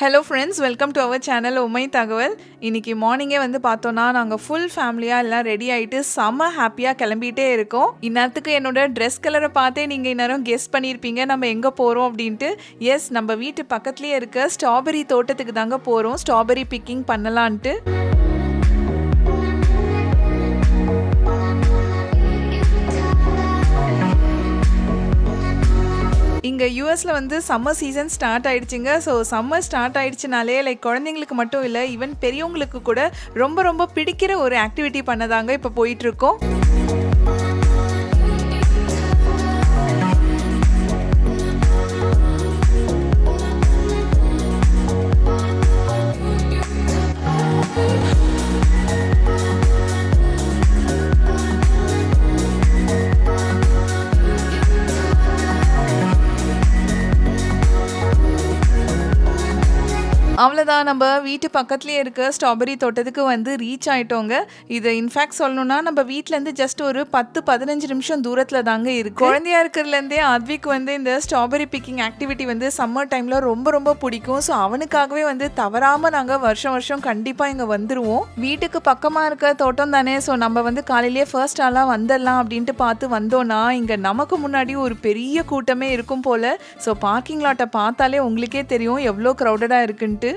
Hello friends welcome to our channel உமை தகவல் இன்றைக்கி மார்னிங்கே வந்து பார்த்தோன்னா நாங்கள் ஃபுல் ஃபேமிலியாக எல்லாம் ரெடி ஆகிட்டு செம்ம ஹாப்பியாக கிளம்பிட்டே இருக்கோம். இந்நேரத்துக்கு என்னோட ட்ரெஸ் கலரை பார்த்தே நீங்கள் இந்நேரம் கெஸ் பண்ணியிருப்பீங்க நம்ம எங்கே போகிறோம் அப்படின்ட்டு. எஸ் நம்ம வீட்டு பக்கத்துலேயே இருக்க ஸ்ட்ராபெரி தோட்டத்துக்கு தாங்க போகிறோம் ஸ்ட்ராபெரி பிக்கிங் பண்ணலான்ட்டு. இங்கே யூஎஸில் வந்து சம்மர் சீசன் ஸ்டார்ட் ஆயிடுச்சுங்க. ஸோ சம்மர் ஸ்டார்ட் ஆயிடுச்சுனாலே லைக் குழந்தைங்களுக்கு மட்டும் இல்லை ஈவன் பெரியவங்களுக்கு கூட ரொம்ப ரொம்ப பிடிக்கிற ஒரு ஆக்டிவிட்டி பண்ணதாங்க இப்போ போயிட்டுருக்கோம் அவ்வளோதான் நம்ம வீட்டு பக்கத்துலேயே இருக்க ஸ்ட்ராபெரி தோட்டத்துக்கு வந்து ரீச் ஆயிட்டோங்க. இது இன்ஃபேக்ட் சொல்லணும்னா நம்ம வீட்டிலேருந்து ஜஸ்ட் ஒரு பத்து பதினஞ்சு நிமிஷம் தூரத்தில் தாங்க இருக்கு. குழந்தையா இருக்கிறதுலேருந்தே அத்விக் வந்து இந்த ஸ்ட்ராபெரி பிக்கிங் ஆக்டிவிட்டி வந்து சம்மர் டைமில் ரொம்ப ரொம்ப பிடிக்கும். ஸோ அவனுக்காகவே வந்து தவறாமல் நாங்கள் வருஷம் வருஷம் கண்டிப்பாக இங்கே வந்துடுவோம் வீட்டுக்கு பக்கமாக இருக்க தோட்டம் தானே. ஸோ நம்ம வந்து காலையிலேயே ஃபர்ஸ்ட் ஆளாக வந்துடலாம் அப்படின்ட்டு பார்த்து வந்தோன்னா இங்கே நமக்கு முன்னாடி ஒரு பெரிய கூட்டமே இருக்கும் போல். ஸோ பார்க்கிங் லாட்டை பார்த்தாலே உங்களுக்கே தெரியும் எவ்வளோ க்ரௌடடாக இருக்குன்ட்டு.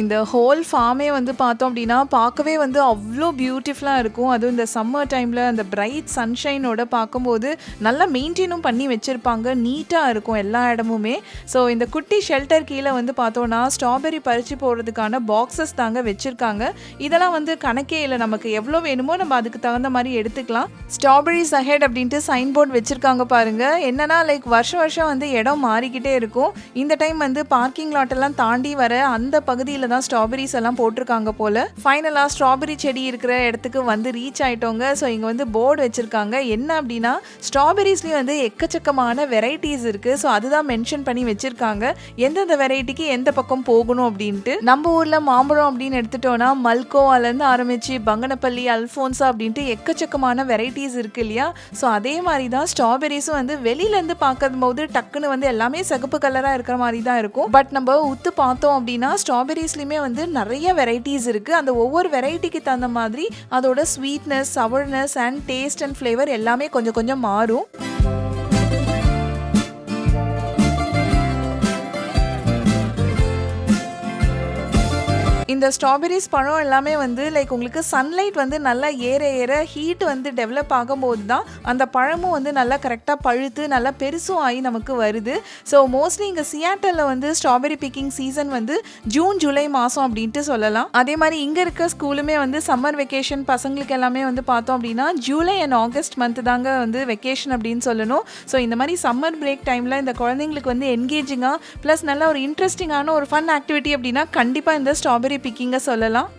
இந்த ஹோல் ஃபார்மே வந்து பார்த்தோம் அப்படின்னா பார்க்கவே வந்து அவ்வளோ பியூட்டிஃபுல்லாக இருக்கும். அதுவும் இந்த சம்மர் டைமில் அந்த பிரைட் சன்ஷைனோட பார்க்கும்போது நல்லா மெயின்டைனும் பண்ணி வச்சுருப்பாங்க. நீட்டாக இருக்கும் எல்லா இடமுமே. ஸோ இந்த குட்டி ஷெல்டர் கீழே வந்து பார்த்தோன்னா ஸ்ட்ராபெரி பறித்து போடுறதுக்கான பாக்ஸஸ் தாங்க வச்சுருக்காங்க. இதெல்லாம் வந்து கணக்கே இல்லை. நமக்கு எவ்வளோ வேணுமோ நம்ம அதுக்கு தகுந்த மாதிரி எடுத்துக்கலாம். ஸ்ட்ராபெரிஸ் அஹெட் அப்படின்ட்டு சைன் போர்டு வச்சுருக்காங்க பாருங்கள் என்னன்னா லைக் வருஷம் வருஷம் வந்து இடம் மாறிக்கிட்டே இருக்கும். இந்த டைம் வந்து பார்க்கிங் லாட்டெல்லாம் தாண்டி வர அந்த பகுதியில் தான் ஸ்ட்ராபெரிஸ் எல்லாம் போட்டிருக்காங்க போல. ஃபைனலாக ஸ்ட்ராபெரி செடி இருக்கிற இடத்துக்கு வந்து ரீச் ஆயிட்டோங்க. ஸோ இங்கே வந்து போர்டு வச்சுருக்காங்க. என்ன அப்படின்னா ஸ்ட்ராபெரிஸ்லேயும் வந்து எக்கச்சக்கமான வெரைட்டிஸ் இருக்குது ஸோ அதுதான் மென்ஷன் பண்ணி வச்சுருக்காங்க. எந்தெந்த வெரைட்டிக்கு எந்த பக்கம் போகணும் அப்படின்ட்டு. நம்ம ஊரில் மாம்பழம் அப்படின்னு எடுத்துட்டோம்னா மல்கோவாலேருந்து ஆரம்பித்து பங்கனப்பள்ளி அல்ஃபோன்ஸா அப்படின்ட்டு எக்கச்சக்கமான வெரைட்டிஸ் இருக்கு இல்லையா? ஸோ அதே மாதிரி தான் ஸ்ட்ராபெரிஸும் வந்து வெளியிலேருந்து பார்க்கும் போது டக்குன்னு வந்து எல்லாமே சகப்பு கலராக இருக்கிற மாதிரி தான் இருக்கும். பட் நம்ம உத்து பார்த்தோம் அப்படின்னா ஸ்ட்ராபெரிஸ்லையுமே வந்து நிறைய வெரைட்டிஸ் இருக்குது அந்த ஒவ்வொரு வெரைட்டிக்கு தகுந்த மாதிரி அதோட sweetness sourness and taste and flavour எல்லாமே கொஞ்சம் கொஞ்சம் மாறும். இந்த ஸ்ட்ராபெரிஸ் பழம் எல்லாமே வந்து லைக் உங்களுக்கு சன்லைட் வந்து நல்லா ஏற ஏற ஹீட் வந்து டெவலப் ஆகும்போது தான் அந்த பழமும் வந்து நல்லா கரெக்டாக பழுத்து நல்லா பெருசும் ஆகி நமக்கு வருது. ஸோ மோஸ்ட்லி இங்கே சியாட்டலில் வந்து ஸ்ட்ராபெரி பிக்கிங் சீசன் வந்து ஜூன் ஜூலை மாதம் அப்படின்ட்டு சொல்லலாம். அதே மாதிரி இங்கே இருக்க ஸ்கூலுமே வந்து சம்மர் வெக்கேஷன் பசங்களுக்கு எல்லாமே வந்து பார்த்தோம் அப்படின்னா ஜூலை அண்ட் ஆகஸ்ட் மந்த் தாங்க வந்து வெக்கேஷன் அப்படின்னு சொல்லணும். ஸோ இந்த மாதிரி சம்மர் பிரேக் டைமில் இந்த குழந்தைங்களுக்கு வந்து என்கேஜிங்காக ப்ளஸ் நல்ல ஒரு இன்ட்ரெஸ்டிங்கான ஒரு ஃபன் ஆக்டிவிட்டி அப்படின்னா கண்டிப்பாக இந்த ஸ்ட்ராபெரி பிக்கிங்க சொல்லலாம்.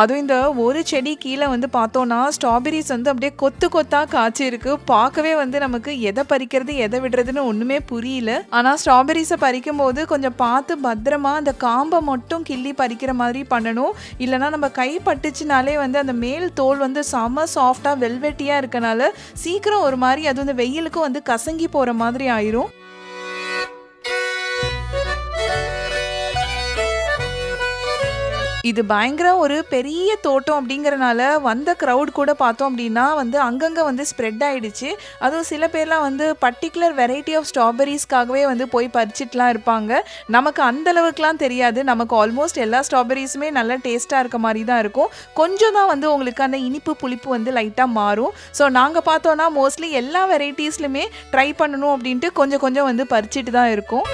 அதுவும் இந்த ஒரு செடி கீழே வந்து பார்த்தோன்னா ஸ்ட்ராபெரிஸ் வந்து அப்படியே கொத்து கொத்தா காய்ச்சி இருக்கு பார்க்கவே வந்து நமக்கு எதை பறிக்கிறது எதை விடுறதுன்னு ஒன்றுமே புரியல. ஆனால் ஸ்ட்ராபெரிஸை பறிக்கும் போது கொஞ்சம் பார்த்து பத்திரமா அந்த காம்பை மட்டும் கிள்ளி பறிக்கிற மாதிரி பண்ணணும். இல்லைனா நம்ம கை பட்டுச்சுனாலே வந்து அந்த மேல் தோல் வந்து செம சாஃப்டாக வெல்வெட்டியாக இருக்கனால சீக்கிரம் ஒரு மாதிரி அது வந்து வெயிலுக்கும் வந்து கசங்கி போகிற மாதிரி ஆயிரும். இது பயங்கர ஒரு பெரிய தோட்டம் அப்படிங்கிறனால வந்த க்ரௌட் கூட பார்த்தோம் அப்படின்னா வந்து அங்கங்கே வந்து ஸ்ப்ரெட் ஆகிடுச்சு அதுவும் சில பேர்லாம் வந்து பர்டிகுலர் வெரைட்டி ஆஃப் ஸ்ட்ராபெரிஸ்க்காகவே வந்து போய் பறிச்சிட்டுலாம் இருப்பாங்க. நமக்கு அந்தளவுக்குலாம் தெரியாது. நமக்கு ஆல்மோஸ்ட் எல்லா ஸ்ட்ராபெரிஸுமே நல்லா டேஸ்ட்டாக இருக்க மாதிரி தான் இருக்கும். கொஞ்சம் தான் வந்து உங்களுக்கு அந்த இனிப்பு புளிப்பு வந்து லைட்டாக மாறும். ஸோ நாங்கள் பார்த்தோன்னா மோஸ்ட்லி எல்லா வெரைட்டிஸ்லையுமே ட்ரை பண்ணணும் அப்படின்ட்டு கொஞ்சம் கொஞ்சம் வந்து பறிச்சிட்டு தான் இருக்கும்.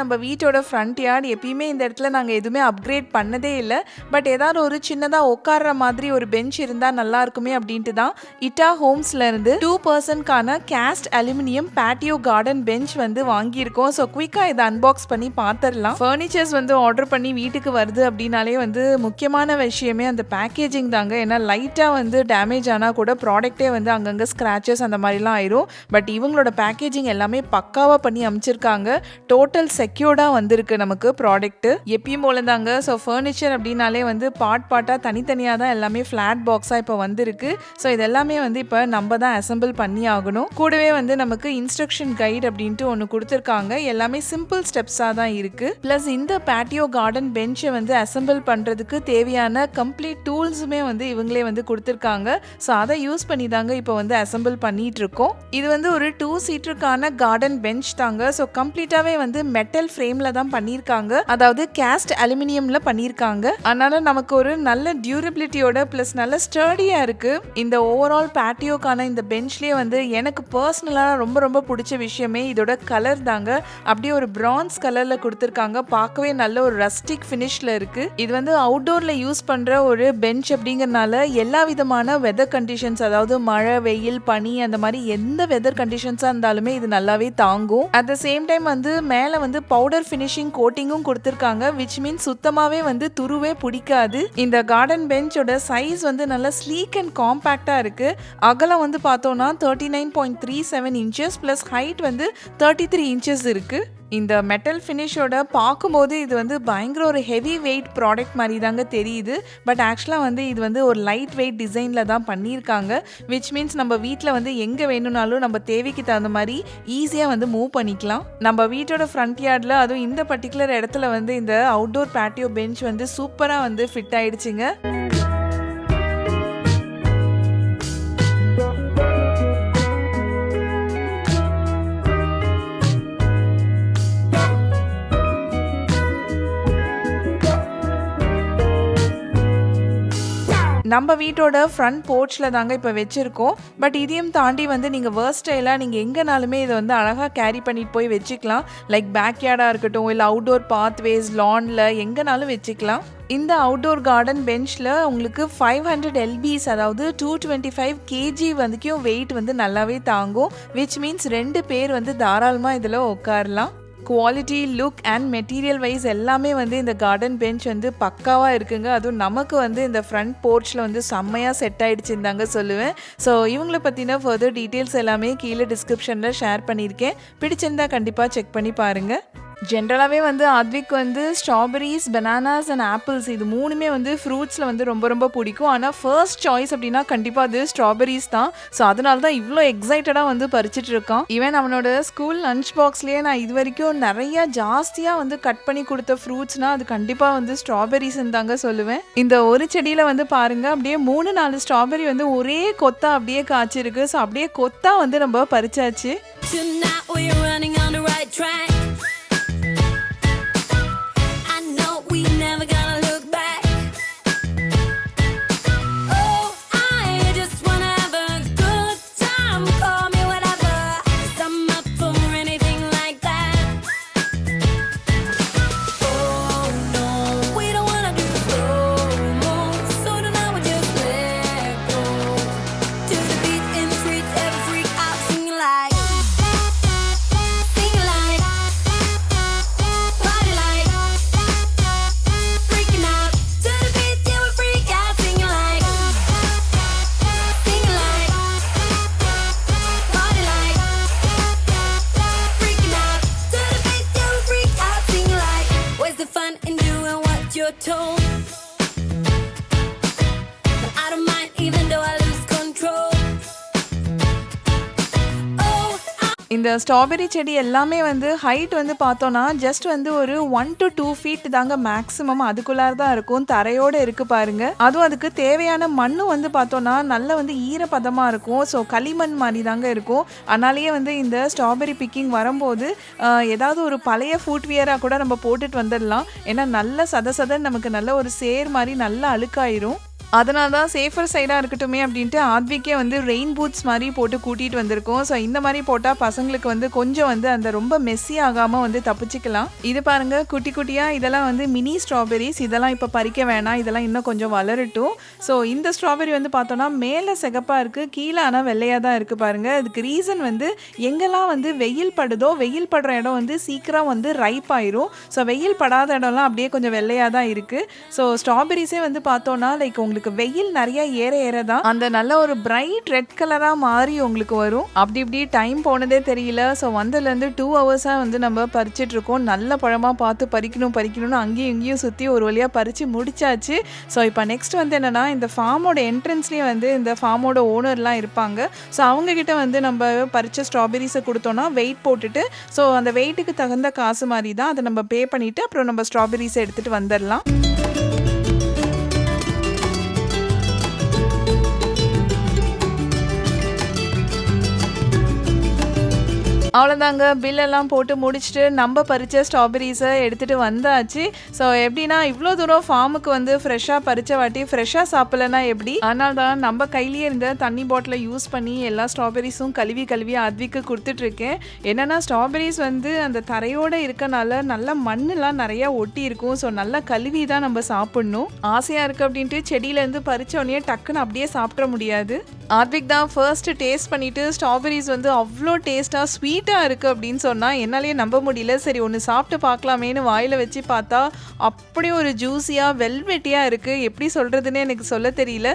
நம்ம வீட்டோட ஃப்ரண்ட் யார்ட் எப்பயுமே இந்த இடத்துல நாங்கள் எதுவுமே அப்கிரேட் பண்ணதே இல்லை. பட் ஏதாவது ஒரு சின்னதாக உட்கார்ற மாதிரி ஒரு பெஞ்ச் இருந்தால் நல்லா இருக்குமே அப்படின்ட்டு தான் இட்டா ஹோம்ஸ்ல இருந்து two பர்சன்ட்கான cast aluminium patio garden bench வந்து வாங்கியிருக்கோம். ஸோ குயிக்காக இதை அன்பாக்ஸ் பண்ணி பார்த்துடலாம் ஃபர்னிச்சர்ஸ் வந்து ஆர்டர் பண்ணி வீட்டுக்கு வருது அப்படின்னாலே வந்து முக்கியமான விஷயமே அந்த பேக்கேஜிங் தாங்க. ஏன்னா லைட்டாக வந்து டேமேஜ் ஆனால் கூட ப்ராடக்ட்டே வந்து அங்கங்கே ஸ்க்ராச்சஸ் அந்த மாதிரிலாம் ஆயிரும். பட் இவங்களோட பேக்கேஜிங் எல்லாமே பக்காவாக பண்ணி அமைச்சிருக்காங்க. டோட்டல் செக்யூர்டாக வந்திருக்கு நமக்கு ப்ராடக்ட்டு எப்பயும் போல தாங்க ஸோ ஃபர்னிச்சர் அப்படின்னாலே வந்து பார்ட் பார்ட்டாக தனித்தனியாக தான் எல்லாமே ஃப்ளாட் பாக்ஸாக இப்போ வந்திருக்கு. ஸோ இது எல்லாமே வந்து இப்போ நம்ம தான் அசெம்பிள் பண்ணி ஆகணும். கூடவே வந்து நமக்கு இன்ஸ்ட்ரக்ஷன் கைட் அப்படின்ட்டு ஒன்று கொடுத்துருக்காங்க. எல்லாமே சிம்பிள் ஸ்டெப்ஸாக தான் இருக்குது ப்ளஸ் இந்த பேட்டியோ கார்டன் பெஞ்சை வந்து அசெம்பிள் பண்ணுறதுக்கு தேவையான கம்ப்ளீட் டூல்ஸுமே வந்து இவங்களே வந்து கொடுத்துருக்காங்க. ஸோ அதை யூஸ் பண்ணி தாங்க இப்போ வந்து அசெம்பிள் பண்ணிட்டு இருக்கோம். இது வந்து ஒரு டூ சீட்டருக்கான கார்டன் பெஞ்ச் தாங்க. ஸோ கம்ப்ளீட்டாகவே வந்து மெட் மெட்டல் ஃப்ரேமில் தான் பண்ணியிருக்காங்க. அதாவது கேஸ்ட் அலுமினியமில் பண்ணியிருக்காங்க. அதனால நமக்கு ஒரு நல்ல டியூரபிலிட்டியோட ப்ளஸ் நல்ல ஸ்டர்டியாக இருக்குது இந்த ஓவரால் பேட்டியோக்கான இந்த பெஞ்ச்லேயே வந்து எனக்கு பர்சனலாக ரொம்ப ரொம்ப பிடிச்ச விஷயமே இதோட கலர் தாங்க. அப்படியே ஒரு பிரான்ஸ் கலரில் கொடுத்துருக்காங்க. பார்க்கவே நல்ல ஒரு ரஸ்டிக் ஃபினிஷில் இருக்குது இது வந்து அவுட்டோரில் யூஸ் பண்ணுற ஒரு பெஞ்ச் அப்படிங்கறனால எல்லா விதமான வெதர் கண்டிஷன்ஸ் அதாவது மழை வெயில் பனி அந்த மாதிரி எந்த வெதர் கண்டிஷன்ஸாக இருந்தாலுமே இது நல்லாவே தாங்கும். அட் த சேம் டைம் வந்து மேலே வந்து பவுடர் ஃபினிஷிங் கோட்டிங்கும் கொடுத்துருக்காங்க விச் மீன் சுத்தமாகவே வந்து துருவே பிடிக்காது. இந்த கார்டன் பெஞ்சோட சைஸ் வந்து நல்லா ஸ்லீக் அண்ட் காம்பேக்டாக இருக்குது அகலம் வந்து பார்த்தோன்னா thirty nine point three seven inches plus height வந்து தேர்ட்டி த்ரீ இன்ச்சஸ் இருக்குது இந்த மெட்டல் ஃபினிஷோட பார்க்கும்போது இது வந்து பயங்கர ஒரு ஹெவி வெயிட் ப்ராடக்ட் மாதிரி தாங்க தெரியுது. பட் ஆக்சுவலாக வந்து இது வந்து ஒரு லைட் வெயிட் டிசைனில் தான் பண்ணியிருக்காங்க. விச் மீன்ஸ் நம்ம வீட்டில் வந்து எங்கே வேணும்னாலும் நம்ம தேவைக்கு தகுந்த மாதிரி ஈஸியாக வந்து மூவ் பண்ணிக்கலாம். நம்ம வீட்டோட ஃப்ரண்ட் யார்டில் அதுவும் இந்த பர்டிகுலர் இடத்துல வந்து இந்த அவுட்டோர் பேட்டியோ பெஞ்ச் வந்து சூப்பராக வந்து ஃபிட் ஆயிடுச்சுங்க. நம்ம வீட்டோட ஃப்ரண்ட் போர்ச்சில் தாங்க இப்போ வச்சுருக்கோம். பட் இதையும் தாண்டி வந்து நீங்கள் வேர்ஸ்டைலாக நீங்கள் எங்கேனாலுமே இதை வந்து அழகாக கேரி பண்ணிட்டு போய் வச்சுக்கலாம். லைக் பேக்யார்டாக இருக்கட்டும் இல்லை அவுட்டோர் பாத்வேஸ் லானில் எங்கேனாலும் வச்சுக்கலாம். இந்த அவுட்டோர் கார்டன் பெஞ்சில் உங்களுக்கு ஃபைவ் ஹண்ட்ரட் எல்பிஸ் அதாவது டூ டுவெண்ட்டி ஃபைவ் கேஜி வரைக்கும் வெயிட் வந்து நல்லாவே தாங்கும். விச் மீன்ஸ் ரெண்டு பேர் வந்து தாராளமாக இதில் உட்காரலாம். Quality look and material wise எல்லாமே வந்து இந்த கார்டன் பெஞ்ச் வந்து பக்காவாக இருக்குங்க. அதுவும் நமக்கு வந்து இந்த ஃப்ரண்ட் போர்ச்சில் வந்து செம்மையாக செட் ஆகிடுச்சுன்னு தாங்க சொல்லுவேன். ஸோ இவங்களை பற்றின ஃபர்தர் டீட்டெயில்ஸ் எல்லாமே கீழே டிஸ்கிரிப்ஷனில் ஷேர் பண்ணியிருக்கேன். பிடிச்சிருந்தா கண்டிப்பாக செக் பண்ணி பாருங்கள் ஜென்ரலாகவே வந்து ஆத்விக் வந்து ஸ்ட்ராபெரிஸ் பனானாஸ் அண்ட் ஆப்பிள்ஸ் இது மூணுமே வந்து ஃப்ரூட்ஸில் வந்து ரொம்ப ரொம்ப பிடிக்கும். ஆனால் ஃபர்ஸ்ட் சாய்ஸ் அப்படின்னா கண்டிப்பாக அது ஸ்ட்ராபெரிஸ் தான். ஸோ அதனால தான் இவ்வளோ எக்ஸைட்டடாக வந்து பறிச்சிட்டு இருக்கான். ஈவன் அவனோட ஸ்கூல் லஞ்ச் பாக்ஸ்லேயே நான் இது வரைக்கும் நிறைய ஜாஸ்தியாக வந்து கட் பண்ணி கொடுத்த ஃப்ரூட்ஸ்னால் அது கண்டிப்பாக வந்து ஸ்ட்ராபெரிஸ் தாங்க சொல்லுவேன். இந்த ஒரு செடியில் வந்து பாருங்கள் அப்படியே மூணு நாலு ஸ்ட்ராபெரி வந்து ஒரே கொத்தா அப்படியே காய்ச்சிருக்கு. ஸோ அப்படியே கொத்தா வந்து நம்ம பறிச்சாச்சு. Tonight we're running on the right track. இந்த ஸ்ட்ராபெரி செடி எல்லாமே வந்து ஹைட் வந்து பார்த்தோன்னா ஜஸ்ட் வந்து ஒரு ஒன் டு டூ ஃபீட் தாங்க மேக்ஸிமம் அதுக்குள்ளார தான் இருக்கும். தரையோடு இருக்கு பாருங்க. அதுவும் அதுக்கு தேவையான மண்ணும் வந்து பார்த்தோன்னா நல்ல வந்து ஈரப்பதமாக இருக்கும். ஸோ களிமண் மாதிரி தாங்க இருக்கும். அதனாலேயே வந்து இந்த ஸ்ட்ராபெரி பிக்கிங் வரும்போது ஏதாவது ஒரு பழைய ஃபுட்வியராக கூட நம்ம போட்டுட்டு வந்துடலாம். ஏன்னா நல்ல சத சதன்னு நமக்கு நல்ல ஒரு சேர் மாதிரி நல்லா அழுக்காயிரும். அதனால தான் சேஃபர் சைடாக இருக்கட்டுமே அப்படின்ட்டு ஆத்விக்கே வந்து ரெயின் பூட்ஸ் மாதிரி போட்டு கூட்டிகிட்டு வந்திருக்கோம். ஸோ இந்த மாதிரி போட்டால் பசங்களுக்கு வந்து கொஞ்சம் வந்து அந்த ரொம்ப மெஸ்ஸி ஆகாமல் வந்து தப்பிச்சுக்கலாம். இது பாருங்கள் குட்டி குட்டியாக இதெல்லாம் வந்து மினி ஸ்ட்ராபெரிஸ் இதெல்லாம் இப்போ பறிக்க வேணாம். இதெல்லாம் இன்னும் கொஞ்சம் வளரட்டும். ஸோ இந்த ஸ்ட்ராபெரி வந்து பார்த்தோன்னா மேலே சிகப்பாக இருக்குது கீழே ஆனால் வெள்ளையாக தான் இருக்குது பாருங்கள் அதுக்கு ரீசன் வந்து எங்கெல்லாம் வந்து வெயில் படுதோ வெயில் படுற இடம் வந்து சீக்கிரம் வந்து ரைப் ஆயிரும். ஸோ வெயில் படாத இடம்லாம் அப்படியே கொஞ்சம் வெள்ளையாக தான் இருக்குது ஸோ ஸ்ட்ராபெரிஸே வந்து பார்த்தோன்னா லைக் உங்களுக்கு வெயில் நிறைய ஏற ஏற தான் அந்த நல்ல ஒரு பிரைட் ரெட் கலராக மாறி உங்களுக்கு வரும். அப்படி இப்படி டைம் போனதே தெரியல. ஸோ வந்ததுலேருந்து டூ ஹவர்ஸாக வந்து நம்ம பறிச்சிட்டு இருக்கோம். நல்ல பழமாக பார்த்து பறிக்கணும் பறிக்கணும்னு அங்கேயும் இங்கேயும் சுற்றி ஒரு வழியாக பறித்து முடிச்சாச்சு. ஸோ இப்போ நெக்ஸ்ட் வந்து என்னென்னா இந்த ஃபார்மோட என்ட்ரன்ஸ்லேயே வந்து இந்த ஃபார்மோட ஓனர்லாம் இருப்பாங்க. ஸோ அவங்கக்கிட்ட வந்து நம்ம பறித்த ஸ்ட்ராபெரிஸை கொடுத்தோன்னா வெயிட் போட்டுட்டு ஸோ அந்த வெயிட்டுக்கு தகுந்த காசு மாதிரி தான் அதை நம்ம பே பண்ணிவிட்டு அப்புறம் நம்ம ஸ்ட்ராபெரிஸை எடுத்துகிட்டு வந்துடலாம் அவ்வளோதாங்க பில்லெல்லாம் போட்டு முடிச்சுட்டு நம்ம பறித்த ஸ்ட்ராபெரிஸை எடுத்துகிட்டு வந்தாச்சு. ஸோ எப்படின்னா இவ்வளோ தூரம் ஃபார்முக்கு வந்து ஃப்ரெஷ்ஷாக பறித்த வாட்டி ஃப்ரெஷ்ஷாக சாப்பிடலன்னா எப்படி? அதனால தான் நம்ம கையிலேயே இருந்த தண்ணி பாட்டிலை யூஸ் பண்ணி எல்லா ஸ்ட்ராபெரிஸும் கழுவி கழுவி அத்விக்கு கொடுத்துட்ருக்கேன். என்னென்னா ஸ்ட்ராபெரிஸ் வந்து அந்த தரையோடு இருக்கனால நல்லா மண்ணெலாம் நிறையா ஒட்டி இருக்கும். ஸோ நல்லா கழுவி தான் நம்ம சாப்பிட்ணும். ஆசையாக இருக்குது அப்படின்ட்டு செடியிலேருந்து பறித்தோடனே உடனே டக்குன்னு அப்படியே சாப்பிட முடியாது. ஆத்விக் தான் ஃபர்ஸ்ட் டேஸ்ட் பண்ணிட்டு ஸ்ட்ராபெரிஸ் வந்து அவ்வளோ டேஸ்ட்டாக ஸ்வீட்டாக இருக்குது அப்படின்னு சொன்னால் என்னாலேயே நம்ப முடியல. சரி ஒன்று சாப்பிட்டு பார்க்கலாமேன்னு வாயில் வச்சு பார்த்தா அப்படி ஒரு ஜூஸியாக வெல்வெட்டியாக இருக்குது எப்படி சொல்கிறதுனே எனக்கு சொல்ல தெரியல.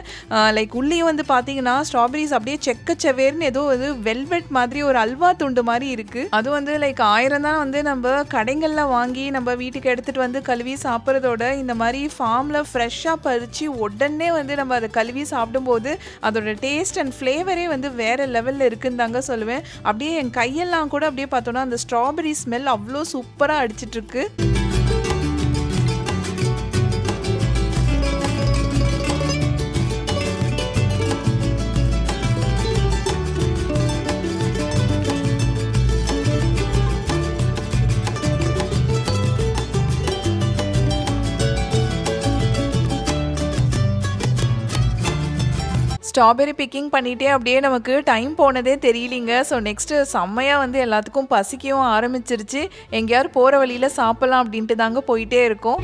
லைக் உள்ளேயும் வந்து பார்த்தீங்கன்னா ஸ்ட்ராபெரிஸ் அப்படியே செக்கச்சவேர்னு ஏதோ ஒரு வெல்வெட் மாதிரி ஒரு அல்வா துண்டு மாதிரி இருக்குது அது வந்து லைக் ஆயிரம் தான் வந்து நம்ம கடைகளில் வாங்கி நம்ம வீட்டுக்கு எடுத்துகிட்டு வந்து கழுவி சாப்பிட்றதோட இந்த மாதிரி ஃபார்மில் ஃப்ரெஷ்ஷாக பறித்து உடனே வந்து நம்ம அதை கழுவி சாப்பிடும்போது அதோட டேஸ்ட் அண்ட் ஃப்ளேவரே வந்து வேறு லெவலில் இருக்குன்னு தாங்க சொல்லுவேன். அப்படியே என் கையெல்லாம் கூட அப்படியே பார்த்தோன்னா அந்த ஸ்ட்ராபெரி ஸ்மெல் அவ்வளோ சூப்பராக அடிச்சிட்ருக்கு ஸ்ட்ராபெரி பிக்கிங் பண்ணிகிட்டே அப்படியே நமக்கு டைம் போனதே தெரியலிங்க. ஸோ நெக்ஸ்ட்டு செம்மையாக வந்து எல்லாத்துக்கும் பசிக்கவும் ஆரம்பிச்சிருச்சு. எங்கேயாவது போகிற வழியில் சாப்பிட்லாம் அப்படின்ட்டு தாங்க போயிட்டே இருக்கோம்.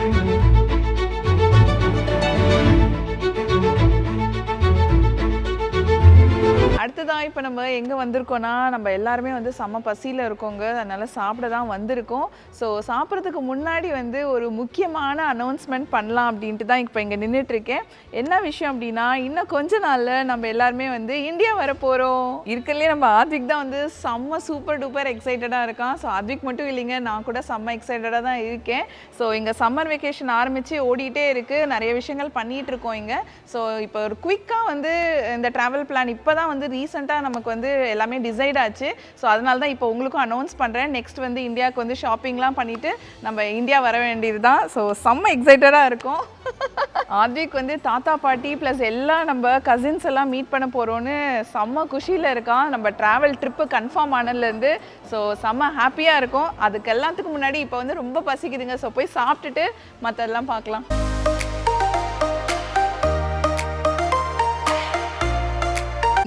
அடுத்ததான் இப்போ நம்ம எங்கே வந்திருக்கோன்னா நம்ம எல்லாருமே வந்து செம்ம பசியில் இருக்கோங்க. அதனால் சாப்பிட தான் வந்திருக்கோம். ஸோ சாப்பிட்றதுக்கு முன்னாடி வந்து ஒரு முக்கியமான அனௌன்ஸ்மெண்ட் பண்ணலாம் அப்படின்ட்டு தான் இப்போ இங்கே நின்றுட்டுருக்கேன் என்ன விஷயம் அப்படின்னா இன்னும் கொஞ்ச நாளில் நம்ம எல்லாருமே வந்து இந்தியா வர போகிறோம் இருக்கிறதுலே நம்ம ஆத்விக் தான் வந்து செம்ம சூப்பர் டூப்பர் எக்ஸைட்டடாக இருக்கான். ஸோ ஆத்விக் மட்டும் இல்லைங்க நான் கூட செம்ம எக்ஸைட்டடாக தான் இருக்கேன். ஸோ இங்கே சம்மர் வெக்கேஷன் ஆரம்பித்து ஓடிட்டே இருக்குது நிறைய விஷயங்கள் பண்ணிகிட்டு இருக்கோம் இங்கே. ஸோ இப்போ ஒரு குயிக்காக வந்து இந்த ட்ராவல் பிளான் இப்போ தான் வந்து ரீ ரீசெண்டாக நமக்கு வந்து எல்லாமே டிசைட் ஆச்சு. ஸோ அதனால தான் இப்போ உங்களுக்கும் அனௌன்ஸ் பண்ணுறேன் நெக்ஸ்ட் வந்து இந்தியாவுக்கு வந்து ஷாப்பிங்லாம் பண்ணிவிட்டு நம்ம இந்தியா வர வேண்டியது தான் ஸோ செம்ம எக்ஸைட்டடாக இருக்கும். ஆத்விக் வந்து தாத்தா பாட்டி ப்ளஸ் எல்லாம் நம்ம கசின்ஸ் எல்லாம் மீட் பண்ண போகிறோன்னு செம்ம குஷியில் இருக்கான். நம்ம ட்ராவல் ட்ரிப்பு கன்ஃபார்ம் ஆனதுலேருந்து ஸோ செம்ம ஹாப்பியாக இருக்கும். அதுக்கு எல்லாத்துக்கும் முன்னாடி இப்போ வந்து ரொம்ப பசிக்குதுங்க. ஸோ போய் சாப்பிட்டுட்டு மற்றதெல்லாம் பார்க்கலாம்.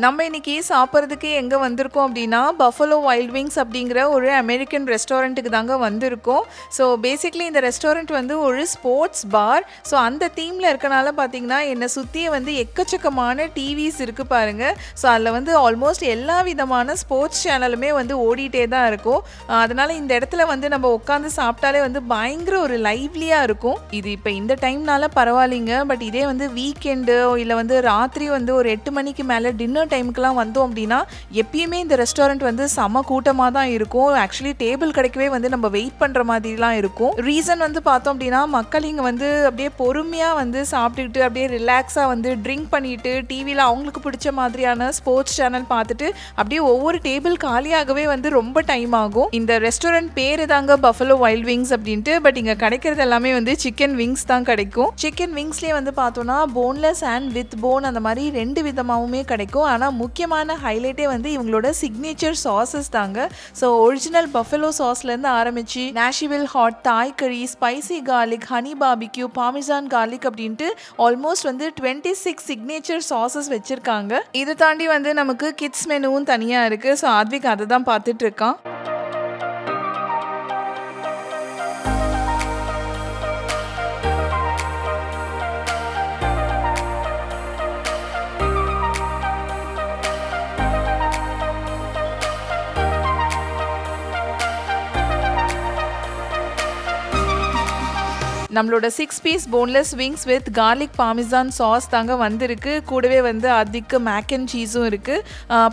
நம்ம இன்னைக்கு சாப்பிட்றதுக்கு எங்கே வந்திருக்கோம் அப்படின்னா பஃபலோ வைல்ட் விங்ஸ் அப்படிங்கிற ஒரு அமெரிக்கன் ரெஸ்டாரண்ட்டுக்கு தாங்க வந்திருக்கோம். ஸோ பேசிக்லி இந்த ரெஸ்டாரண்ட் வந்து ஒரு ஸ்போர்ட்ஸ் பார் ஸோ அந்த தீமில் இருக்கனால பார்த்தீங்கன்னா என்னை சுற்றியே வந்து எக்கச்சக்கமான டிவிஸ் இருக்குது பாருங்கள் ஸோ அதில் வந்து ஆல்மோஸ்ட் எல்லா விதமான ஸ்போர்ட்ஸ் சேனலுமே வந்து ஓடிட்டே தான் இருக்கும். அதனால் இந்த இடத்துல வந்து நம்ம உட்காந்து சாப்பிட்டாலே வந்து பயங்கர ஒரு லைவ்லியாக இருக்கும். இது இப்போ இந்த டைம்னால பரவாயில்லைங்க. பட் இதே வந்து வீக்கெண்டு இல்லை வந்து ராத்திரி வந்து ஒரு எட்டு மணிக்கு மேலே டின்னர் டைமுக்குலாம் வந்தோம் அப்படின்னா எப்பயுமே இந்த ரெஸ்டாரண்ட் வந்து செம கூட்டமாக தான் இருக்கும். ஆக்சுவலி டேபிள் கிடைக்கவே வந்து நம்ம வெயிட் பண்ணுற மாதிரிலாம் இருக்கும். ரீசன் வந்து பார்த்தோம் அப்படின்னா மக்கள் இங்கே வந்து அப்படியே பொறுமையாக வந்து சாப்பிட்டுக்கிட்டு அப்படியே ரிலாக்ஸாக வந்து ட்ரிங்க் பண்ணிட்டு டிவியில் அவங்களுக்கு பிடிச்ச மாதிரியான ஸ்போர்ட்ஸ் சேனல் பார்த்துட்டு அப்படியே ஒவ்வொரு டேபிள் காலியாகவே வந்து ரொம்ப டைம் ஆகும். இந்த ரெஸ்டாரண்ட் பேர் தாங்க பஃபலோ வைல்ட் விங்ஸ் அப்படின்ட்டு பட் இங்கே கிடைக்கிறது எல்லாமே வந்து சிக்கன் விங்ஸ் தான் கிடைக்கும். சிக்கன் விங்ஸ்லேயே வந்து பார்த்தோன்னா போன்லெஸ் அண்ட் வித் போன் அந்த மாதிரி ரெண்டு விதமாகவுமே கிடைக்கும். ஆனால் ஆனால் முக்கியமான ஹைலைட்டே வந்து இவங்களோட சிக்னேச்சர் சாசஸ் தாங்க. ஸோ ஒரிஜினல் பஃபலோ சாஸ்லேருந்து ஆரம்பித்து Nashville hot Thai curry spicy garlic honey barbecue parmesan garlic அப்படின்ட்டு ஆல்மோஸ்ட் வந்து டுவெண்ட்டி சிக்ஸ் சிக்னேச்சர் சாசஸ் வச்சுருக்காங்க. இதை தாண்டி வந்து நமக்கு கிட்ஸ் மெனுவும் தனியாக இருக்குது ஸோ ஆத்விக் அதை தான் பார்த்துட்ருக்கான் நம்மளோட six piece boneless wings with garlic parmesan sauce தாங்க வந்திருக்கு. கூடவே வந்து அதுக்கு மேக் அண்ட் சீஸும் இருக்குது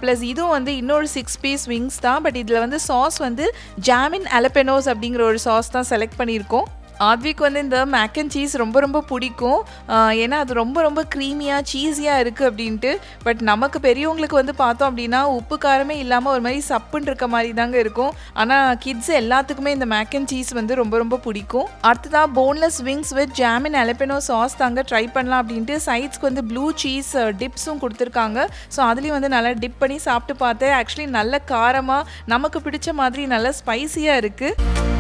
ப்ளஸ் இதுவும் வந்து இன்னொரு சிக்ஸ் பீஸ் விங்ஸ் தான். பட் இதில் வந்து சாஸ் வந்து ஜாமின் அலப்பெனோஸ் அப்படிங்கிற ஒரு சாஸ் தான் செலக்ட் பண்ணியிருக்கோம். ஆத்விக் வந்து இந்த மேக் அண்ட் சீஸ் ரொம்ப ரொம்ப பிடிக்கும். ஏன்னா அது ரொம்ப ரொம்ப க்ரீமியாக சீஸியாக இருக்குது அப்படின்ட்டு. பட் நமக்கு பெரியவங்களுக்கு வந்து பார்த்தோம் அப்படின்னா உப்பு காரமே இல்லாமல் ஒரு மாதிரி சப்புன்னு இருக்க மாதிரி தாங்க இருக்கும். ஆனால் கிட்ஸ் எல்லாத்துக்குமே இந்த மேக் அண்ட் சீஸ் வந்து ரொம்ப ரொம்ப பிடிக்கும். அடுத்ததாக boneless wings with jammin jalapeno sauce தாங்க ட்ரை பண்ணலாம் அப்படின்ட்டு சைட்ஸ்க்கு வந்து ப்ளூ சீஸ் டிப்ஸும் கொடுத்துருக்காங்க. ஸோ அதுலேயும் வந்து நல்லா டிப் பண்ணி சாப்பிட்டு பார்த்தேன். ஆக்சுவலி நல்ல காரமாக நமக்கு பிடிச்ச மாதிரி நல்லா ஸ்பைஸியாக இருக்குது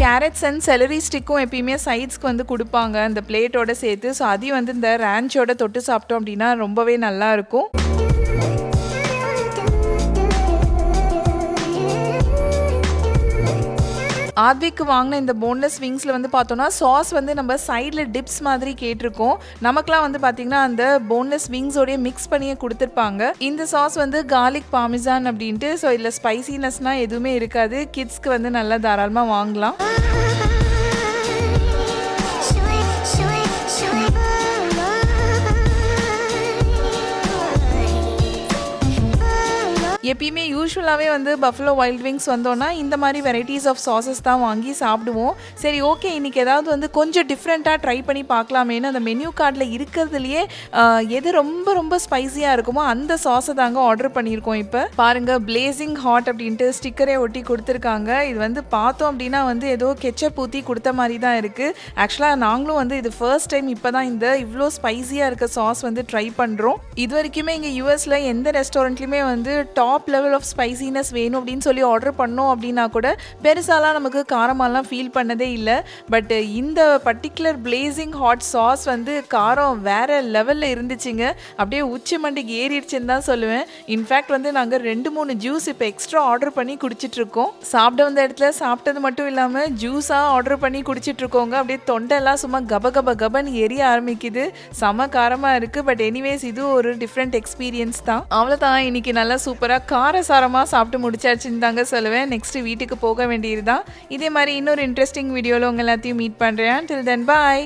கேரட்ஸ் அண்ட் செலரி ஸ்டிக்கும் எப்பயுமே சைட்ஸ்க்கு வந்து கொடுப்பாங்க. அந்த பிளேட்டோட சேர்த்து ஸோ அதையும் வந்து இந்த ரேஞ்சோட தொட்டு சாப்பிட்டோம் அப்படின்னா ரொம்பவே நல்லா ஆத்விக்கு வாங்கின இந்த போன்லெஸ் விங்ஸில் வந்து பார்த்தோன்னா சாஸ் வந்து நம்ம சைடில் டிப்ஸ் மாதிரி கேட்டிருக்கோம். நமக்குலாம் வந்து பார்த்திங்கன்னா அந்த போன்லெஸ் விங்ஸோடய மிக்ஸ் பண்ணியே கொடுத்துருப்பாங்க. இந்த சாஸ் வந்து கார்லிக் பாமிசான் அப்படின்ட்டு ஸோ இதில் ஸ்பைசினஸ்னால் எதுவுமே இருக்காது. கிட்ஸ்க்கு வந்து நல்லா தாராளமாக வாங்கலாம். எப்பயுமே யூஸ்வலாகவே வந்து பஃபலோ வைல்ட் விங்ஸ் வந்தோன்னா இந்த மாதிரி வெரைட்டிஸ் ஆஃப் சாசஸ் தான் வாங்கி சாப்பிடுவோம். சரி ஓகே இன்றைக்கி ஏதாவது வந்து கொஞ்சம் டிஃப்ரெண்ட்டாக ட்ரை பண்ணி பார்க்கலாமேன்னு அந்த மெனு கார்டில் இருக்கிறதுலையே எது ரொம்ப ரொம்ப ஸ்பைஸியாக இருக்குமோ அந்த சாஸை தாங்க ஆர்டர் பண்ணியிருக்கோம் இப்போ. பாருங்கள் பிளேசிங் ஹாட் அப்படின்ட்டு ஸ்டிக்கரே ஒட்டி கொடுத்துருக்காங்க. இது வந்து பார்த்தோம் அப்படின்னா வந்து ஏதோ கெச்சப் ஊற்றி கொடுத்த மாதிரி தான் இருக்குது ஆக்சுவலாக நாங்களும் வந்து இது ஃபர்ஸ்ட் டைம் இப்போ தான் இந்த இவ்வளோ ஸ்பைசியாக இருக்க சாஸ் வந்து ட்ரை பண்ணுறோம் இது வரைக்குமே இங்கே யூஎஸில் எந்த ரெஸ்டாரண்ட்லையுமே வந்து டாப் லெவல் ஆஃப் ஸ்பைசினஸ் வேணும் அப்படின்னு சொல்லி ஆர்டர் பண்ணோம் அப்படின்னா கூட பெருசாலாம் நமக்கு காரமாலாம் ஃபீல் பண்ணதே இல்லை. பட் இந்த பர்டிகுலர் பிளேசிங் ஹாட் சாஸ் வந்து காரம் வேற லெவலில் இருந்துச்சுங்க. அப்படியே உச்சி மண்டிக்கு ஏறிடுச்சுன்னு தான் சொல்லுவேன். இன்ஃபேக்ட் வந்து நாங்கள் ரெண்டு மூணு ஜூஸ் இப்போ எக்ஸ்ட்ரா ஆர்டர் பண்ணி குடிச்சிட்ருக்கோம் சாப்பிட வந்த இடத்துல சாப்பிட்டது மட்டும் இல்லாமல் ஜூஸாக ஆர்டர் பண்ணி குடிச்சிட்டு இருக்கோங்க அப்படியே தொண்டெல்லாம் சும்மா கப கப கபன்னு எரிய ஆரம்பிக்குது. செம காரமாக இருக்குது பட் எனிவேஸ் இது ஒரு டிஃப்ரெண்ட் எக்ஸ்பீரியன்ஸ் தான். அவ்வளோதான் இன்னைக்கு நல்லா சூப்பராக காரசாரமாக சாப்பிட்டு முடிச்சாச்சுன்னு தாங்க சொல்லுவேன். நெக்ஸ்ட்டு வீட்டுக்கு போக வேண்டியது தான் இதே மாதிரி இன்னொரு இன்ட்ரெஸ்டிங் வீடியோவில் உங்கள் எல்லாத்தையும் மீட் பண்ணுறேன் டில் தென் பாய்